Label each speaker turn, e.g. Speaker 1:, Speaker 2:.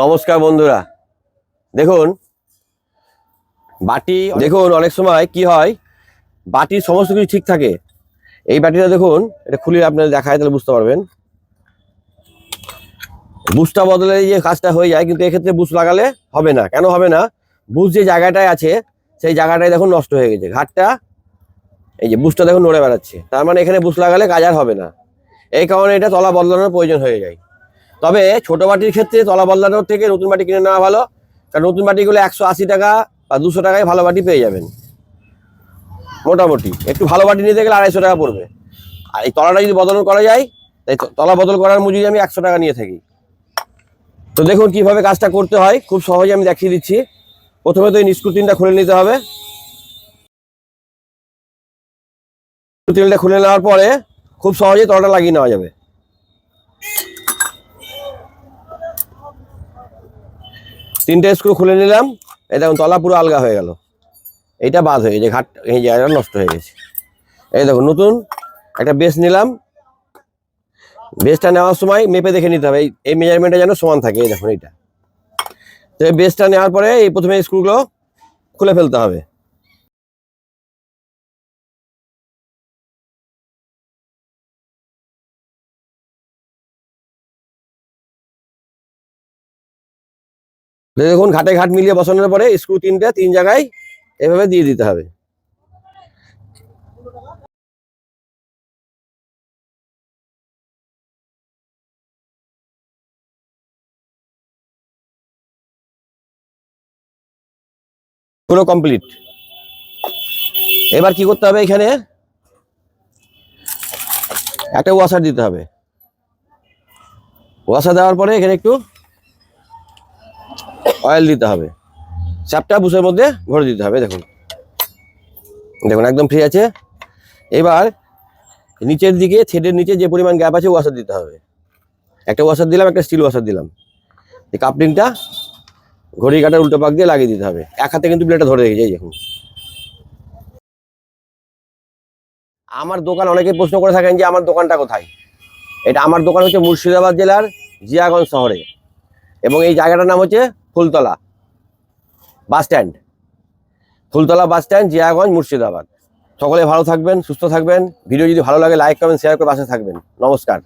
Speaker 1: নমস্কার বন্ধুরা। দেখুন, বাটি দেখুন অনেক সময় কি হয়, বাটির সমস্ত কিছু ঠিক থাকে। এই বাটিটা দেখুন, এটা খুলে আপনাদের দেখায়, তাহলে বুঝতে পারবেন। বুসটা বদলে যে কাজটা হয়ে যায়, কিন্তু এক্ষেত্রে বুস লাগালে হবে না। কেন হবে না? বুস যে জায়গাটায় আছে, সেই জায়গাটায় দেখুন নষ্ট হয়ে গেছে। ঘাটটা, এই যে বুসটা দেখুন নড়ে বেড়াচ্ছে। তার মানে এখানে বুস লাগালে কাজ আর হবে না। এই কারণে এটা তলা বদলানোর প্রয়োজন হয়ে যায়। তবে ছোট বাটির ক্ষেত্রে তলা বদলানোর থেকে নতুন মাটি কিনে নেওয়া ভালো। কারণ নতুন বাটিগুলো একশো আশি টাকা বা দুশো টাকায় ভালো বাটি পেয়ে যাবেন। মোটামুটি। একটু ভালো বাটি নিতে গেলে আড়াইশো টাকা পড়বে। আর এই তলাটা যদি বদল করা যায়, তাই তলা বদল করার মজুরি আমি একশো টাকা নিয়ে থাকি। তো দেখুন কীভাবে কাজটা করতে হয়। খুব সহজে আমি দেখিয়ে দিচ্ছি। প্রথমে তো এই নিষ্কুটিনটা খুলে নিতে হবে। তেলটা খুলে নেওয়ার পরে খুব সহজে তলাটা লাগিয়ে নেওয়া যাবে। তিনটে স্ক্রু খুলে নিলাম, এই দেখুন তলা পুরো আলগা হয়ে গেল। এইটা বাদ হয়ে গেছে, ঘাট এই জায়গাটা নষ্ট হয়ে গেছে। এই দেখুন, নতুন একটা বেস নিলাম। বেসটা নেওয়ার সময় মেপে দেখে নিতে হবে, এই- মেজারমেন্টে মেজারমেন্টটা যেন সমান থাকে, এই দেখুন এইটা। তো এই বেসটা নেওয়ার পরে এই প্রথমে স্ক্রুগুলো খুলে ফেলতে হবে। দেখুন, ঘাটে ঘাট মিলিয়ে বসানোর পরে স্ক্রু তিনটে, তিন জায়গায় এভাবে দিয়ে দিতে হবে। পুরো কমপ্লিট এবার কি করতে হবে এখানে? একটা ওয়াশার দিতে হবে। ওয়াশার দেওয়ার পরে এখানে একটু অয়েল দিতে হবে। চাপটা বুসের মধ্যে ভরে দিতে হবে, দেখুন। দেখুন, একদম ফ্রি আছে। এবার নিচের দিকে থ্রেডের নিচে যে পরিমাণ গ্যাপ আছে ওয়াশার দিতে হবে। একটা ওয়াশার দিলাম, একটা স্টিল ওয়াশার দিলাম। এই কাপলিংটা ঘড়ি কাটার উল্টো পাক দিয়ে লাগিয়ে দিতে হবে। এক হাতে কিন্তু প্লেটটা ধরে রেখেছে, এই দেখুন। আমার দোকান, অনেকে প্রশ্ন করে থাকেন যে, আমার দোকানটা কোথায়? এটা আমার দোকান হচ্ছে মুর্শিদাবাদ জেলার জিয়াগঞ্জ শহরে। এবং এই জায়গাটার নাম হচ্ছে Phultala bus stand. Phultala bus stand, Jiaganj, Murshidabad. সকলে ভালো থাকবেন, সুস্থ থাকবেন। ভিডিও যদি ভালো লাগে, লাইক করবেন শেয়ার করে বাসে থাকবেন। নমস্কার।